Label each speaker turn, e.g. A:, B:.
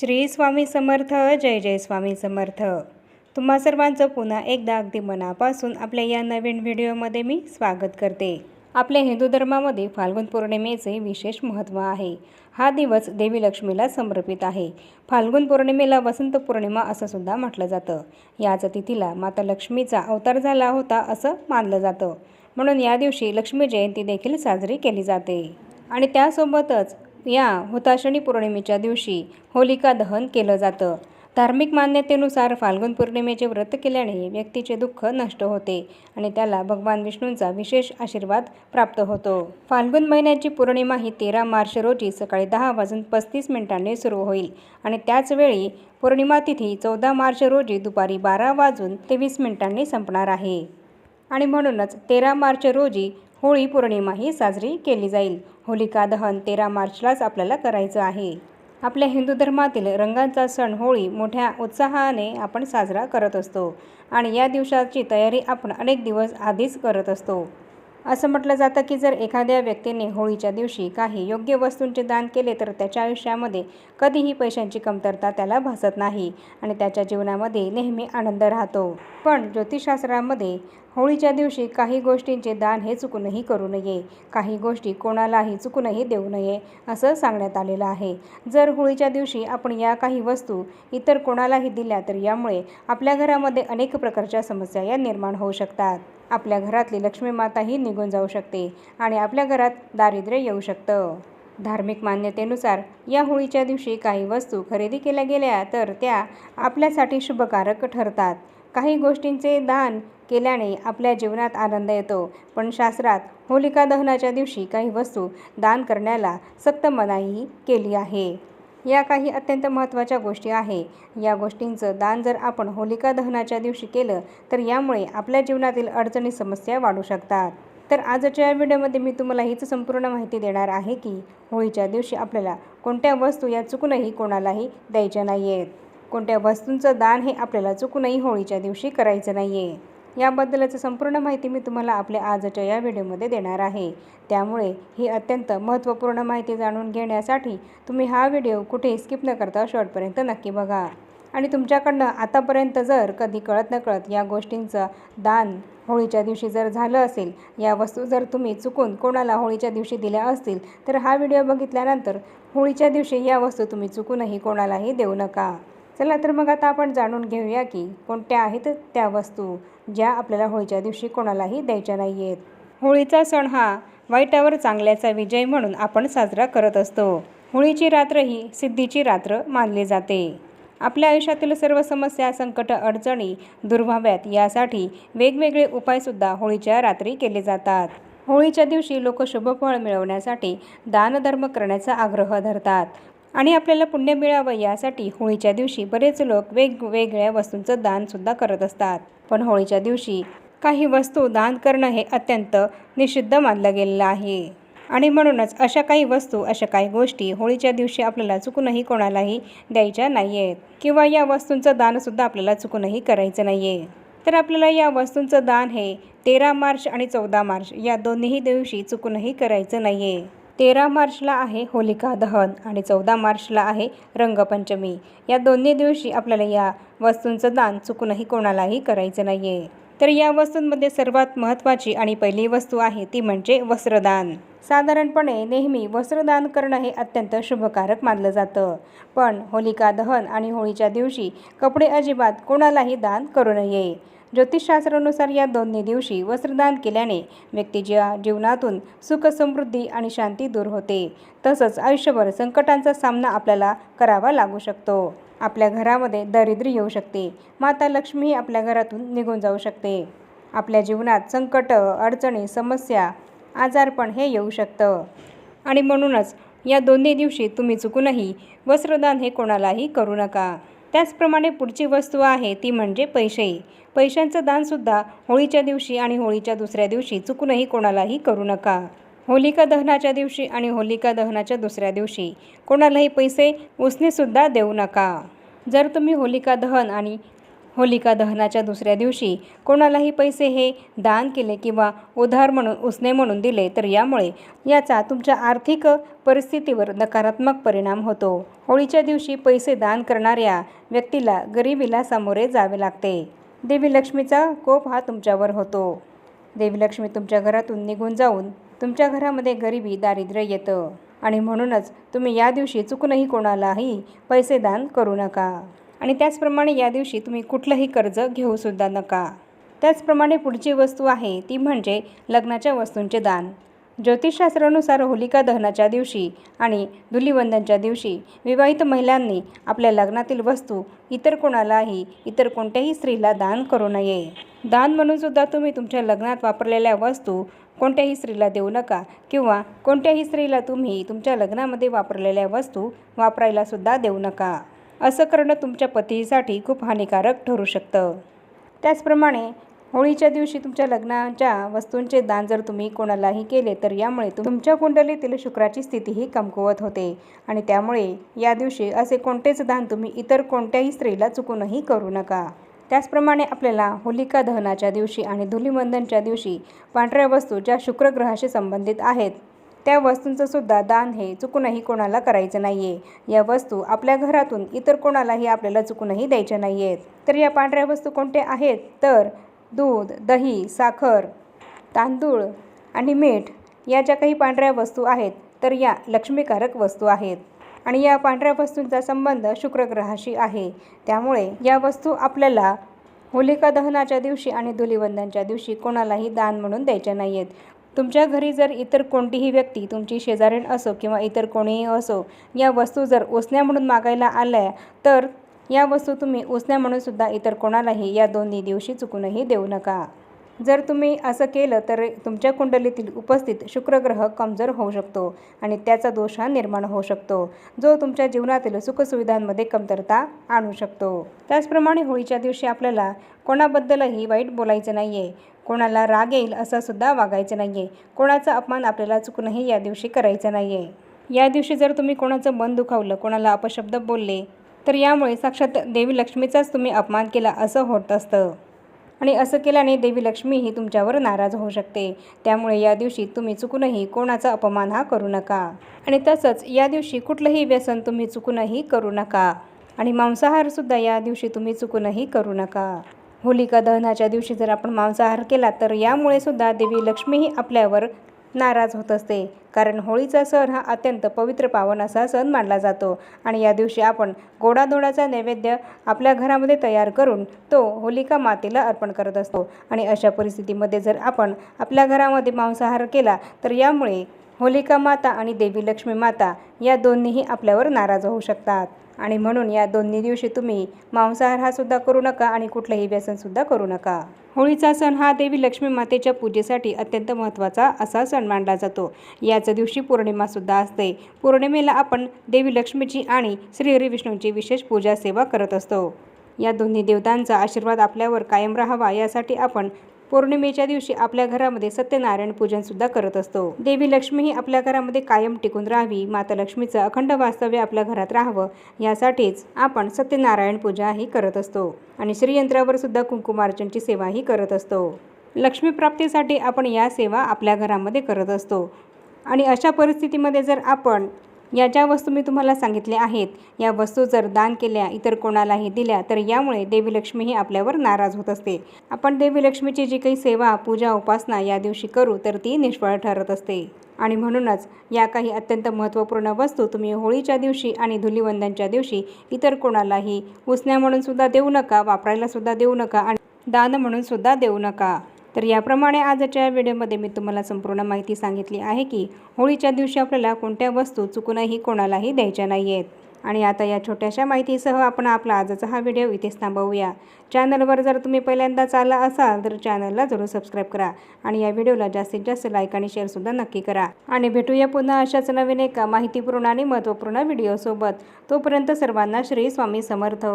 A: श्री स्वामी समर्थ जय जय स्वामी समर्थ. तुम्हा सर्वांचं पुन्हा एकदा अगदी मनापासून आपल्या या नवीन व्हिडिओमध्ये मी स्वागत करते. आपल्या हिंदू धर्मामध्ये फाल्गुन पौर्णिमेचे विशेष महत्त्व आहे. हा दिवस देवी लक्ष्मीला समर्पित आहे. फाल्गुन पौर्णिमेला वसंत पौर्णिमा असं सुद्धा म्हटलं जातं. याच तिथीला माता लक्ष्मीचा अवतार झाला होता असं मानलं जातं. म्हणून या दिवशी लक्ष्मी जयंती देखील साजरी केली जाते. आणि त्यासोबतच या हुताशणी पौर्णिमेच्या दिवशी होलिका दहन केलं जातं. धार्मिक मान्यतेनुसार फाल्गुन पौर्णिमेचे व्रत केल्याने व्यक्तीचे दुःख नष्ट होते आणि त्याला भगवान विष्णूंचा विशेष आशीर्वाद प्राप्त होतो. फाल्गुन महिन्याची पौर्णिमा ही तेरा मार्च रोजी सकाळी दहा वाजून पस्तीस मिनिटांनी सुरू होईल आणि त्याचवेळी पौर्णिमा तिथी चौदा मार्च रोजी दुपारी बारा वाजून तेवीस मिनिटांनी संपणार आहे. आणि म्हणूनच तेरा मार्च रोजी होळी पौर्णिमाही साजरी केली जाईल. होलिका दहन तेरा मार्चलाच आपल्याला करायचं आहे. आपल्या हिंदू धर्मातील रंगांचा सण होळी मोठ्या उत्साहाने आपण साजरा करत असतो. आणि या दिवसाची तयारी आपण अनेक दिवस आधीच करत असतो. असं म्हटलं जातं की जर एखाद्या व्यक्तीने होळीच्या दिवशी काही योग्य वस्तूंचे दान केले तर त्याच्या आयुष्यामध्ये कधीही पैशांची कमतरता त्याला भासत नाही आणि त्याच्या जीवनामध्ये नेहमी आनंद राहतो. पण ज्योतिषशास्त्रामध्ये होळीच्या दिवशी काही गोष्टींचे दान हे चुकूनही करू नये काही गोष्टी कोणालाही चुकूनही देऊ नये असं सांगण्यात आलेलं आहे. जर होळीच्या दिवशी आपण या काही वस्तू इतर कोणालाही दिल्या तर यामुळे आपल्या घरामध्ये अनेक प्रकारच्या समस्या या निर्माण होऊ शकतात. आपल्या घरातली लक्ष्मी माताही निघून जाऊ शकते आणि आपल्या घरात दारिद्र्य येऊ शकतं. धार्मिक मान्यतेनुसार या होळीच्या दिवशी काही वस्तू खरेदी केल्या गेल्या तर त्या आपल्यासाठी शुभकारक ठरतात. काही गोष्टींचे दान केल्याने आपल्या जीवनात आनंद येतो पण शास्त्रात होलिका दहनाच्या दिवशी काही वस्तू दान करण्याला सक्त मनाई केली आहे. या काही अत्यंत महत्त्वाच्या गोष्टी आहे. या गोष्टींचं दान जर आपण होलिका दहनाच्या दिवशी केलं तर यामुळे आपल्या जीवनातील अडचणी समस्या वाढू शकतात. तर आजच्या या व्हिडिओमध्ये मी तुम्हाला हीच संपूर्ण माहिती देणार आहे की होळीच्या दिवशी आपल्याला कोणत्या वस्तू या चुकूनही कोणालाही द्यायच्या नाही आहेत कोणत्या वस्तूंचं दान हे आपल्याला चुकूनही होळीच्या दिवशी करायचं नाही आहे याबद्दलच संपूर्ण माहिती मी तुम्हाला आपल्या आजच्या या व्हिडिओमध्ये देणार आहे. त्यामुळे ही अत्यंत महत्त्वपूर्ण माहिती जाणून घेण्यासाठी तुम्ही हा व्हिडिओ कुठे स्किप न करता शेवटपर्यंत नक्की बघा. आणि तुमच्याकडनं आतापर्यंत जर कधी कळत नकळत या गोष्टींचं दान होळीच्या दिवशी जर झालं असेल या वस्तू जर तुम्ही चुकून कोणाला होळीच्या दिवशी दिल्या असतील तर हा व्हिडिओ बघितल्यानंतर होळीच्या दिवशी या वस्तू तुम्ही चुकूनही कोणालाही देऊ नका. चला तर मग आता आपण जाणून घेऊया की कोणत्या आहेत त्या वस्तू. ज्या आपल्याला होळीच्या दिवशी कोणालाही द्यायच्या नाही आहेत होळीचा सण हा वाईटावर चांगल्याचा विजय म्हणून आपण साजरा करत असतो. होळीची रात्र ही सिद्धीची रात्र मानली जाते. आपल्या आयुष्यातील सर्व समस्या संकट अडचणी दूर व्हाव्यात यासाठी वेगवेगळे उपायसुद्धा होळीच्या रात्री केले जातात. होळीच्या दिवशी लोक शुभफळ मिळवण्यासाठी दानधर्म करण्याचा आग्रह धरतात. आणि आपल्याला पुण्य मिळावं यासाठी होळीच्या दिवशी बरेच लोक वेगवेगळ्या वस्तूंचं दानसुद्धा करत असतात. पण होळीच्या दिवशी काही वस्तू दान करणं हे अत्यंत निषिद्ध मानलं गेलेलं आहे. आणि म्हणूनच अशा काही वस्तू अशा काही गोष्टी होळीच्या दिवशी आपल्याला चुकूनही कोणालाही द्यायच्या नाही आहेत किंवा या वस्तूंचं दानसुद्धा आपल्याला चुकूनही करायचं नाही आहे तर आपल्याला या वस्तूंचं दान हे तेरा मार्च आणि चौदा मार्च या दोन्हीही दिवशी चुकूनही करायचं नाही आहे तेरा मार्चला आहे होलिका दहन आणि चौदा मार्चला आहे रंगपंचमी. या दोन्ही दिवशी आपल्याला या वस्तूंचं दान चुकूनही कोणालाही करायचं नाही आहे तर या वस्तूंमध्ये सर्वात महत्त्वाची आणि पहिली वस्तू आहे ती म्हणजे वस्त्रदान. साधारणपणे नेहमी वस्त्रदान करणं हे अत्यंत शुभकारक मानलं जातं. पण होलिका दहन आणि होळीच्या दिवशी कपडे अजिबात कोणालाही दान करू नये. ज्योतिषशास्त्रानुसार या दोन्ही दिवशी वस्त्रदान केल्याने व्यक्तीच्या जीवनातून सुख समृद्धी आणि शांती दूर होते. तसंच आयुष्यभर संकटांचा सामना आपल्याला करावा लागू शकतो. आपल्या घरामध्ये दारिद्र्य येऊ शकते. माता लक्ष्मीही आपल्या घरातून निघून जाऊ शकते. आपल्या जीवनात संकट अडचणी समस्या आजारपण हे येऊ शकतं. आणि म्हणूनच या दोन्ही दिवशी तुम्ही चुकूनही वस्त्रदान हे कोणालाही करू नका. त्याचप्रमाणे पुढची वस्तू आहे ती म्हणजे पैसेही. पैशांचं दानसुद्धा होळीच्या दिवशी आणि होळीच्या दुसऱ्या दिवशी चुकूनही कोणालाही करू नका. होलिका दहनाच्या दिवशी आणि होलिका दहनाच्या दुसऱ्या दिवशी कोणालाही पैसे उसनेसुद्धा देऊ नका. जर तुम्ही होलिका दहन आणि होलिका दहनाच्या दुसऱ्या दिवशी कोणालाही पैसे हे दान केले किंवा उधार म्हणून उसने म्हणून दिले तर यामुळे याचा तुमच्या आर्थिक परिस्थितीवर नकारात्मक परिणाम होतो. होळीच्या दिवशी पैसे दान करणाऱ्या व्यक्तीला गरिबीला सामोरे जावे लागते. देवी लक्ष्मीचा कोप हा तुमच्यावर होतो. देवी लक्ष्मी तुमच्या घरातून निघून जाऊन तुमच्या घरामध्ये गरिबी दारिद्र्य येतं. आणि म्हणूनच तुम्ही या दिवशी चुकूनही कोणालाही पैसे दान करू नका. आणि त्याचप्रमाणे या दिवशी तुम्ही कुठलंही कर्ज घेऊसुद्धा नका. त्याचप्रमाणे पुढची वस्तू आहे ती म्हणजे लग्नाच्या वस्तूंचे दान. ज्योतिषशास्त्रानुसार होलिका दहनाच्या दिवशी आणि धुलिवंदनच्या दिवशी विवाहित महिलांनी आपल्या लग्नातील वस्तू इतर कोणालाही इतर कोणत्याही स्त्रीला दान करू नये. दान म्हणूनसुद्धा तुम्ही तुमच्या लग्नात वापरलेल्या वस्तू कोणत्याही स्त्रीला देऊ नका किंवा कोणत्याही स्त्रीला तुम्ही तुमच्या लग्नामध्ये वापरलेल्या वस्तू वापरायलासुद्धा देऊ नका. असं करणं तुमच्या पतीसाठी खूप हानिकारक ठरू शकतं. त्याचप्रमाणे होळीच्या दिवशी तुमच्या लग्नाच्या वस्तूंचे दान जर तुम्ही कोणालाही केले तर यामुळे तुमच्या कुंडलीतील शुक्राची स्थितीही कमकुवत होते. आणि त्यामुळे या दिवशी असे कोणतेच दान तुम्ही इतर कोणत्याही स्त्रीला चुकूनही करू नका. त्याचप्रमाणे आपल्याला होलिका दहनाच्या दिवशी आणि धुलिवंदनच्या दिवशी पांढऱ्या वस्तू ज्या शुक्रग्रहाशी संबंधित आहेत त्या वस्तूंचं सुद्धा दान हे चुकूनही कोणाला करायचं नाही आहे या वस्तू आपल्या घरातून इतर कोणालाही आपल्याला चुकूनही द्यायच्या नाही आहेत तर या पांढऱ्या वस्तू कोणत्या आहेत? तर दूध दही साखर तांदूळ आणि मीठ या ज्या काही पांढऱ्या वस्तू आहेत तर या लक्ष्मीकारक वस्तू आहेत. आणि या पांढऱ्या वस्तूंचा संबंध शुक्रग्रहाशी आहे. त्यामुळे या वस्तू आपल्याला होलिका दहनाच्या दिवशी आणि धुलिवंदनच्या दिवशी कोणालाही दान म्हणून द्यायच्या नाही आहेत तुमच्या घरी जर इतर कोणतीही व्यक्ती तुमची शेजारीण असो किंवा इतर कोणीही असो या वस्तू जर उसण्या म्हणून मागायला आल्या तर या वस्तू तुम्ही उसण्या म्हणून सुद्धा इतर कोणालाही या दोन्ही दिवशी चुकूनही देऊ नका. जर तुम्ही असं केलं तर तुमच्या कुंडलीतील उपस्थित शुक्रग्रह कमजोर होऊ शकतो आणि त्याचा दोष हा निर्माण होऊ शकतो जो तुमच्या जीवनातील सुखसुविधांमध्ये कमतरता आणू शकतो. त्याचप्रमाणे होळीच्या दिवशी आपल्याला कोणाबद्दलही वाईट बोलायचं नाही आहे कोणाला राग येईल असं सुद्धा वागायचं नाही आहे कोणाचा अपमान आपल्याला चुकूनही या दिवशी करायचा नाही आहे या दिवशी जर तुम्ही कोणाचं मन दुखावलं कोणाला अपशब्द बोलले तर यामुळे साक्षात देवी लक्ष्मीचाच तुम्ही अपमान केला असं होत असतं. आणि असं केल्याने देवी लक्ष्मी ही तुमच्यावर नाराज होऊ शकते. त्यामुळे या दिवशी तुम्ही चुकूनही कोणाचा अपमान हा करू नका. आणि तसंच या दिवशी कुठलंही व्यसन तुम्ही चुकूनही करू नका. आणि मांसाहारसुद्धा या दिवशी तुम्ही चुकूनही करू नका. होलिका दहनाच्या दिवशी जर आपण मांसाहार केला तर यामुळे सुद्धा देवी लक्ष्मीही आपल्यावर नाराज होत असते. कारण होळीचा सण हा अत्यंत पवित्र पावन असा सण मानला जातो. आणि या दिवशी आपण गोडाधोडाचा नैवेद्य आपल्या घरामध्ये तयार करून तो होलिका मातेला अर्पण करत असतो. आणि अशा परिस्थितीमध्ये जर आपण आपल्या घरामध्ये मांसाहार केला तर यामुळे होलिका माता आणि देवी लक्ष्मी माता या दोन्हीही आपल्यावर नाराज होऊ शकतात. आणि म्हणून या दोन्ही दिवशी तुम्ही मांसाहार हा सुद्धा करू नका आणि कुठलंही व्यसनसुद्धा करू नका. होळीचा सण हा देवी लक्ष्मी मातेच्या पूजेसाठी अत्यंत महत्त्वाचा असा सण मानला जातो. याच दिवशी पौर्णिमासुद्धा असते. पौर्णिमेला आपण देवी लक्ष्मीची आणि श्री विष्णूंची विशेष पूजा सेवा करत असतो. या दोन्ही देवतांचा आशीर्वाद आपल्यावर कायम राहावा यासाठी आपण पौर्णिमेच्या दिवशी आपल्या घरामध्ये सत्यनारायण पूजनसुद्धा करत असतो. देवी लक्ष्मी ही आपल्या घरामध्ये कायम टिकून राहावी माता लक्ष्मीचं अखंड वास्तव्य आपल्या घरात राहावं यासाठीच आपण सत्यनारायण पूजा ही करत असतो. आणि श्रीयंत्रावर सुद्धा कुंकुमार्चनची सेवाही करत असतो. लक्ष्मी प्राप्तीसाठी आपण या सेवा आपल्या घरामध्ये करत असतो. आणि अशा परिस्थितीमध्ये जर आपण या ज्या वस्तू मी तुम्हाला सांगितल्या आहेत या वस्तू जर दान केल्या इतर कोणालाही दिल्या तर यामुळे देवी लक्ष्मी ही आपल्यावर नाराज होत असते. आपण देवी लक्ष्मीची जी काही सेवा पूजा उपासना या दिवशी करू तर ती निष्फळ ठरत असते. आणि म्हणूनच या काही अत्यंत महत्त्वपूर्ण वस्तू तुम्ही होळीच्या दिवशी आणि धुलीवंदनच्या दिवशी इतर कोणालाही उसण्या म्हणून सुद्धा देऊ नका वापरायला सुद्धा देऊ नका आणि दान म्हणून सुद्धा देऊ नका. तर याप्रमाणे आजच्या व्हिडिओमध्ये मी तुम्हाला संपूर्ण माहिती सांगितली आहे की होळीच्या दिवशी आपल्याला कोणत्या वस्तू चुकूनही कोणालाही द्यायच्या नाही आहेत. आणि आता या छोट्याशा माहितीसह आपण आपला आजचा हा व्हिडिओ इथेच थांबवूया. चॅनलवर जर तुम्ही पहिल्यांदाच आला असाल तर चॅनलला जरूर सबस्क्राईब करा आणि या व्हिडिओला जास्तीत जास्त लाईक आणि शेअरसुद्धा नक्की करा. आणि भेटूया पुन्हा अशाच नवीन एका माहितीपूर्ण आणि महत्त्वपूर्ण व्हिडिओसोबत. तोपर्यंत सर्वांना श्री स्वामी समर्थ.